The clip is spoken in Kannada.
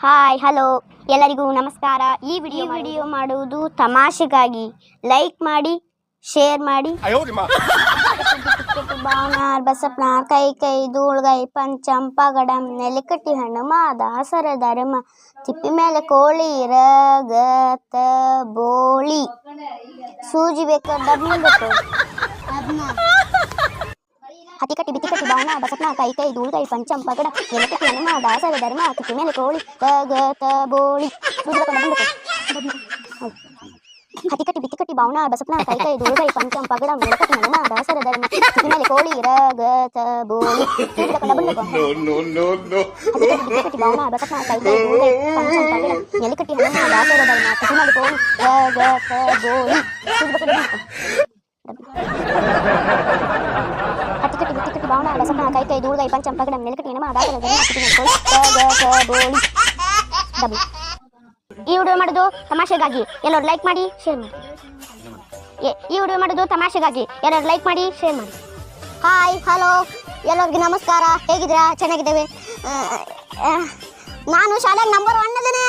ಹಾಯ್ ಹಲೋ ಎಲ್ಲರಿಗೂ ನಮಸ್ಕಾರ. ಈ ವಿಡಿಯೋ ವಿಡಿಯೋ ಮಾಡುವುದು ತಮಾಷೆಗಾಗಿ ಲೈಕ್ ಮಾಡಿ ಶೇರ್ ಮಾಡಿ. ಬಾನಾರ್ ಬಸಪ್ಪನಾರ್ ಕೈ ಕೈ ಧೂಳ್ಗೈ ಪಂಚಂಪ ಗಡಂ ನೆಲಕಟ್ಟಿ ಹಣ್ಣು ಮಾದ ಧರ್ಮ ತಿಪ್ಪಿ ಮೇಲೆ ಕೋಳಿ ರಗತ ಬೋಳಿ. ಸೂಜಿ ಬೇಕು ಬೇಕು ಹತಿ ಕಟ್ಟಿ ಬಿತ್ತಿ ಕಟ್ಟಿ ಬಾವನ ಬಸಪ್ಪನ ಕೈ ಕೈ ಧೂಳ್ಗೈ ಪಂಚಂ ಪಗಡ. ನೆಲಕಟ್ಟಿ ಹಣ್ಣು ಮಾದ ಹಸರ ಧರ್ಮ ತಿಪ್ಪಿ ಮೇಲೆ ಕೋಳಿ ರಗತ ಬೋಳಿ. ಸೂಜಿ ಬೇಕು ಡಬ್ಬಿ ಬೇಕು ಹೌದು. ಹತಿ ಕಟ್ಟಿ ಬಿತ್ತಿ ಕಟ್ಟಿ ಬಾವನ ಬಸಪ್ಪನ ಕೈ ಕೈ ಧೂಳ್ಗೈ ಪಂಚಂ ಪಗಡಂ. ನೆಲಕಟ್ಟಿ ಹಣ್ಣು ಮಾದ ಹಸರ ಧರ್ಮ ತಿಪ್ಪಿ ಮೇಲೆ ಕೋಳಿ ರಗತ ಬೋಳಿ. ಸೂಜಿ ಬೇಕು ಡಬ್ಬಿ ಬೇಕು No no no no! ಹತ್ತಿಕಟ್ಟಿ ಬಿತ್ತಿಕಟ್ಟಿ ಬಾವನ ಬಸಪ್ನ ಕೈ ಕೈ ಗೋಡೆ ಪಂಚಂ ಪಗಡ ನೆಲಿಕಟ್ಟಿ ಹಣ್ಣ ದಾಸರ ಧರ್ಮ ಕುಸುಮದ ಕೋಳಿ ರಗತ ಗೋಳಿ ಸೂಜಿ ಹತ್ತಿಕಟ್ಟಿ ಬಸಪ್ನ ಕೈ ಕೈ ದಾಸರ ಧರ್ಮ ಕುಸುಮದ ಕೋಳಿ. ರಗತ ಗೋಳಿ ಡಬಲ್. ಈ ವಿಡಿಯೋ ಮಾಡೋದು ತಮಾಷೆಗಾಗಿ. ಎಲ್ಲರೂ ಲೈಕ್ ಮಾಡಿ ಶೇರ್ ಮಾಡಿ. ಈ ವಿಡಿಯೋ ಮಾಡೋದು ತಮಾಷೆಗಾಗಿ. ಎಲ್ಲರೂ ಲೈಕ್ ಮಾಡಿ ಶೇರ್ ಮಾಡಿ. ಹಾಯ್ ಹಲೋ ಎಲ್ಲರಿಗೂ ನಮಸ್ಕಾರ. ಹೇಗಿದ್ದೀರಾ? ಚೆನ್ನಾಗಿದ್ದೇವೆ. ನಾನು ಶಾಲೆಗೆ ನಂಬರ್ ಒನ್ ಅದೇನೆ